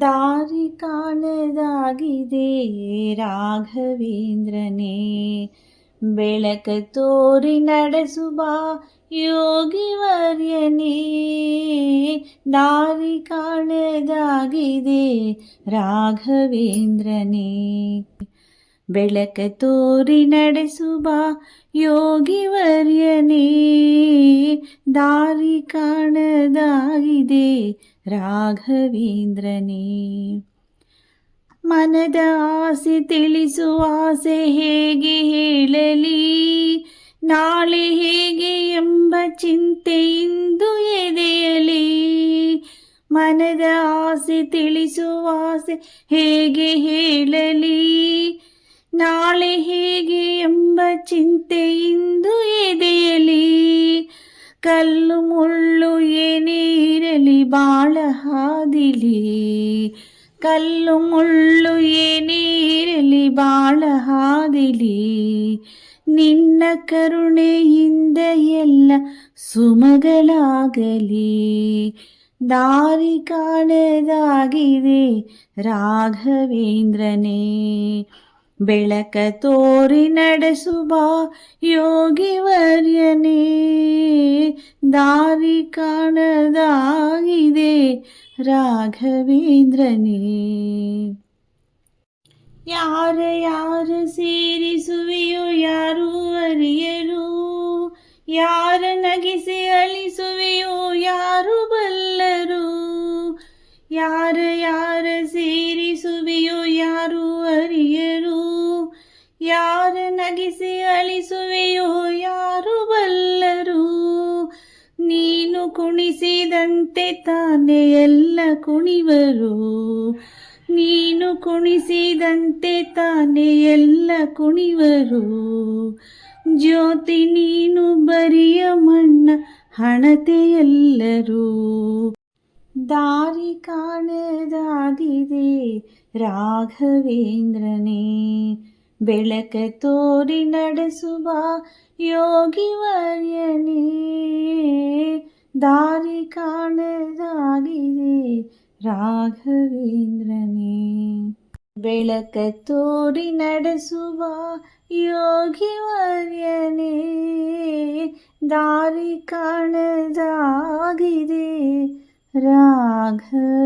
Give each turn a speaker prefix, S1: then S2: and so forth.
S1: ದಾರಿ ಕಾಣದಾಗಿದೆ ರಾಘವೇಂದ್ರನೇ. ಬೆಳಕ ತೋರಿ ನಡೆಸುವ ಯೋಗಿವರ್ಯನೇ ದಾರಿ ಕಾಣದಾಗಿದೆ ರಾಘವೇಂದ್ರನೇ. ಬೆಳಕ ತೋರಿ ನಡೆಸುವ ಯೋಗಿವರ್ಯನೇ ದಾರಿ ಕಾಣದಾಗಿದೆ ರಾಘವೇಂದ್ರನೇ. ಮನದ ಆಸೆ ತಿಳಿಸುವ ಆಸೆ ಹೇಗೆ ಹೇಳಲಿ, ನಾಳೆ ಹೇಗೆ ಎಂಬ ಚಿಂತೆ ಇಂದು ಎದೆಯಲಿ. ಮನದ ಆಸೆ ತಿಳಿಸುವ ಆಸೆ ಹೇಗೆ ಹೇಳಲಿ ನಾಳೆ ಹೇಗೆ ಎಂಬ ಚಿಂತೆ ಇಂದು ಎದೆಯಲಿ? ಕಲ್ಲು ಮುಳ್ಳು ಏನೇ ಇರಲಿ ಬಾಳ ಹಾದಿಲಿ. ಕಲ್ಲು ಮುಳ್ಳು ಏನೇ ಇರಲಿ ಬಾಳ ಹಾದಿಲಿ. ನಿನ್ನ ಕರುಣೆಯಿಂದ ಎಲ್ಲ ಸುಮಗಳಾಗಲಿ. ದಾರಿ ಕಾಣದಾಗಿದೆ ರಾಘವೇಂದ್ರನೇ. ಬೆಳಕ ತೋರಿ ನಡೆಸುವ ಯೋಗಿವರ್ಯನೇ ದಾರಿ ಕಾಣದಾಗಿದೆ ರಾಘವೇಂದ್ರನೇ. ಯಾರ ಯಾರ ಸೇರಿಸುವೆಯೋ ಯಾರು ಅರಿಯರು, ಯಾರ ನಗಿಸಿ ಅಳಿಸುವೆಯೋ ಯಾರು ಬಲ್ಲರು, ಯಾರ ನಗಿಸಿ ಅಳಿಸುವೆಯೋ ಯಾರು ಬಲ್ಲರು ನೀನು ಕುಣಿಸಿದಂತೆ ತಾನೇ ಎಲ್ಲ ಕುಣಿವರು. ನೀನು ಕುಣಿಸಿದಂತೆ ತಾನೇ ಎಲ್ಲ ಕುಣಿವರು. ಜ್ಯೋತಿ, ನೀನು ಬರಿಯ ಮಣ್ಣ, ಹಣತೆ ಎಲ್ಲರೂ. ದಾರಿ ಕಾಣದಾಗಿದೆ ರಾಘವೇಂದ್ರನೇ. ಬೆಳಕ ತೋರಿ ನಡೆಸುವ ಯೋಗಿವರ್ಯನೇ ದಾರಿ ಕಾಣದಾಗಿದೆ ರಾಘವೇಂದ್ರನೇ ಬೆಳಕ ತೋರಿ ನಡೆಸುವ ಯೋಗಿವರ್ಯನೇ ದಾರಿ ಕಾಣದಾಗಿದೆ ರಾಘವೇಂದ್ರನೇ